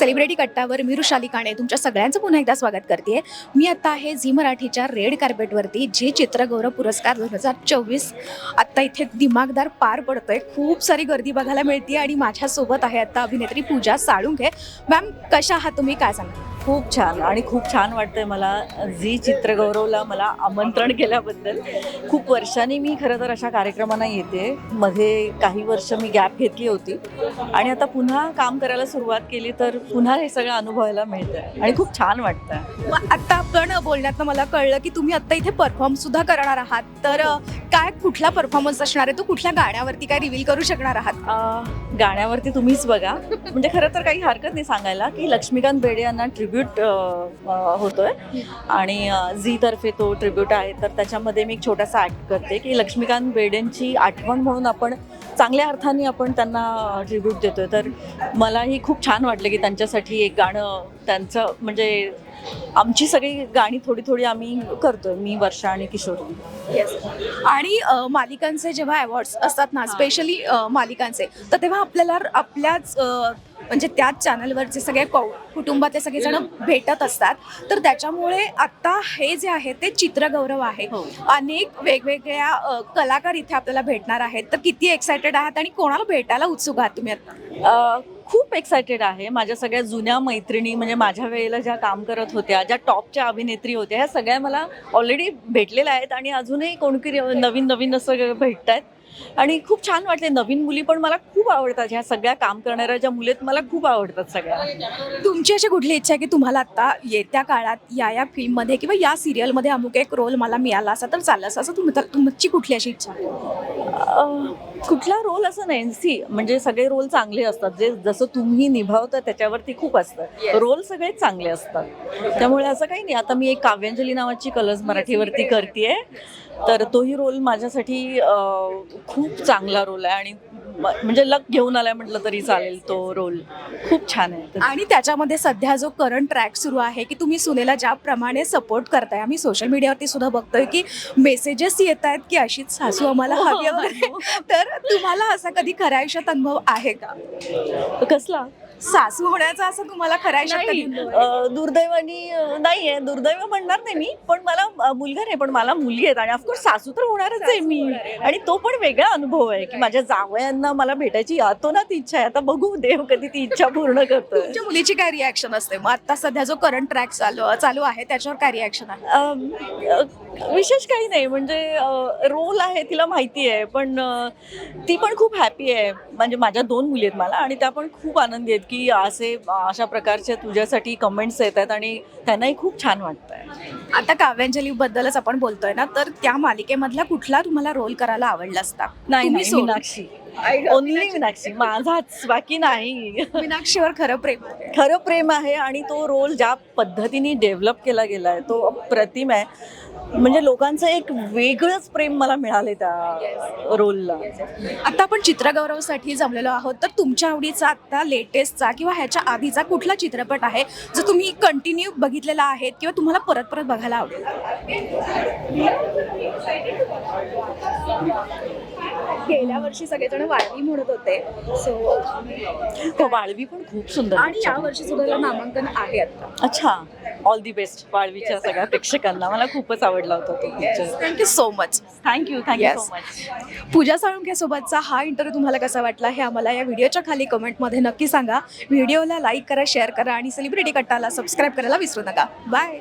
Celebrity कट्टावर मी रुशाली काणे तुमच्या सगळ्यांचं पुन्हा एकदा स्वागत करते. मी आता आहे झी मराठीच्या रेड कार्पेटवरती जे चित्रगौरव पुरस्कार दोन हजार चोवीस आत्ता इथे दिमागदार पार पडतोय. खूप सारी गर्दी बघायला मिळते आणि माझ्यासोबत आहे आता अभिनेत्री पूजा साळुंखे. मॅम कशा आहात तुम्ही? काय सांगा खूप छान आणि खूप छान वाटतंय मला झी चित्रगौरवला मला आमंत्रण केल्याबद्दल. खूप वर्षांनी मी खरं तर अशा कार्यक्रमांना येते. मध्ये काही वर्ष मी गॅप घेतली होती. आणि आता पुन्हा काम करायला सुरुवात केली तर पुन्हा हे सगळं अनुभवायला मिळतं आणि खूप छान वाटतं मग आत्ता आपण बोलण्यातनं मला कळलं की तुम्ही आत्ता इथे परफॉर्म सुद्धा करणार आहात. तर काय कुठला परफॉर्मन्स असणार आहे? तो कुठल्या गाण्यावरती काय रिव्हील करू शकणार आहात? गाण्यावरती तुम्हीच बघा. म्हणजे खरं तर काही हरकत नाही सांगायला की लक्ष्मीकांत बेडे यांना ट्रिब्यूट होतोय. आणि अं, झी तर्फे तो ट्रिब्यूट आहे. तर त्याच्यामध्ये मी एक छोटासा ॲक्ट करते की लक्ष्मीकांत बेडेंची आठवण म्हणून आपण चांगल्या अर्थाने आपण त्यांना ट्रिब्यूट देतोय. तर मलाही खूप छान वाटलं की त्यांच्यासाठी एक गाणं त्यांचं म्हणजे आमची सगळी गाणी थोडी थोडी आम्ही करतोय. मी वर्षा आणि किशोरी. आणि अ, मालिकांचे जेव्हा अवॉर्ड्स असतात ना स्पेशली मालिकांचे तर तेव्हा आपल्याला आपल्याच म्हणजे त्याच चॅनलवर जे सगळे कौ कुटुंबातले सगळेजण भेटत असतात. तर त्याच्यामुळे आता हे जे आहे ते चित्रगौरव आहे. हो. अनेक वेगवेगळ्या कलाकार इथे आपल्याला भेटणार आहेत. तर किती एक्सायटेड आहात आणि कोणाला भेटायला उत्सुक आहात तुम्ही आता? खूप एक्सायटेड आहे. माझ्या सगळ्या जुन्या मैत्रिणी म्हणजे माझ्या वेळेला ज्या काम करत होत्या ज्या टॉपच्या अभिनेत्री होत्या ह्या सगळ्या मला ऑलरेडी भेटलेल्या आहेत आणि अजूनही कोणतरी नवीन नवीन असं भेटत आहेत आणि खूप छान वाटले नवीन मुली पण मला खूप आवडतात. ह्या सगळ्या काम करणाऱ्या ज्या मुली आहेत मला खूप आवडतात सगळ्या. तुमची अशी कुठली इच्छा आहे की तुम्हाला आता येत्या काळात या या फिल्ममध्ये किंवा या सिरियलमध्ये अमुक एक रोल मला मिळाला असा तर चाललं असं तुम तुमची कुठली अशी इच्छा कुठला रोल असं नाही. सी म्हणजे सगळे रोल चांगले असतात. जे जसं तुम्ही निभावता त्याच्यावरती खूप असतं. रोल सगळे चांगले असतात. त्यामुळे असं काही नाही. आता मी एक काव्यांजली नावाची कलर्स मराठीवरती करते तर तोही रोल माझ्यासाठी खूप चांगला रोल आहे. आणि म्हणजे लक घेऊन आलाय म्हटलं तरी चालेल तो रोल. खूप छान आहे. आणि त्याच्यामध्ये सध्या जो करंट ट्रॅक सुरू आहे की तुम्ही सुनेला ज्याप्रमाणे सपोर्ट करताय आम्ही सोशल मीडियावरती सुद्धा बघतोय की मेसेजेस येत आहेत की अशीच सासू आम्हाला हवी आहे. वगैरे तर तुम्हाला असा कधी खऱ्या आयुष्यात अनुभव आहे का? कसला? सासू होण्याचा असं तुम्हाला खऱ्या आयुष्यात कधी नाही, अनुभव आहे? दुर्दैव म्हणणार नाही मी पण मला मुलगा नाही पण मला मुली आहेत आणि ऑफकोर्स सासू तर होणारच आहे मी. आणि तो पण वेगळा अनुभव आहे की माझ्या जावयांना मला भेटायची यातोनात इच्छा आहे. आता बघू देव कधी ती इच्छा पूर्ण करतोय. तुमच्या मुलीची काय रिॲक्शन असते? मग आता सध्या जो करंट ट्रॅक चालू चालू आहे त्याच्यावर काय रिॲक्शन आहे? विशेष काही नाही. म्हणजे रोल आहे तिला माहिती आहे पण ती पण खूप हॅपी आहे. म्हणजे माझ्या दोन मुली आहेत मला आणि त्या पण खूप आनंदी आहेत की असे अशा प्रकारचे तुझ्यासाठी कमेंट्स येत आहेत आणि त्यांनाही खूप छान वाटतंय. आता काव्यांजली बद्दलच आपण बोलतोय ना तर त्या मालिकेमधला कुठला तुम्हाला रोल करायला आवडला असता? नाही तुम्ही नाही. मीनाक्षी. ओनली मीनाक्षी माझाच बाकी नाही? मीनाक्षीवर खरं प्रेम आहे. खरं प्रेम आहे आणि तो रोल ज्या पद्धतीने डेव्हलप केला गेला आहे तो अप्रतिम आहे. म्हणजे लोकांचं एक वेगळंच प्रेम मला मिळाले त्या रोलला. आता आपण चित्रगौरवसाठी जमलेलो आहोत तर तुमच्या आवडीचा आता लेटेस्टचा किंवा ह्याच्या आधीचा कुठला चित्रपट आहे जो तुम्ही कंटिन्यू बघितलेला आहे किंवा तुम्हाला परत परत बघायला आवडेल? गेल्या वर्षी सगळेजण वाळवी म्हणत होते. सो हो वाळवी पण खूप सुंदर आणि. या वर्षी सुद्धा नामांकन आहे आता. अच्छा ऑल दी बेस्ट वाळवीच्या सगळ्या प्रेक्षकांना. मला खूपच आवडला होता तो picture thank you so much thank you thank you. So much Pooja Salunkhe सोबतचा हा इंटरव्ह्यू तुम्हाला कसा वाटला हे आम्हाला या व्हिडिओच्या खाली कमेंटमध्ये नक्की सांगा. व्हिडिओला लाईक करा शेअर करा आणि सेलिब्रिटी कट्टाला सबस्क्राईब करायला विसरू नका. बाय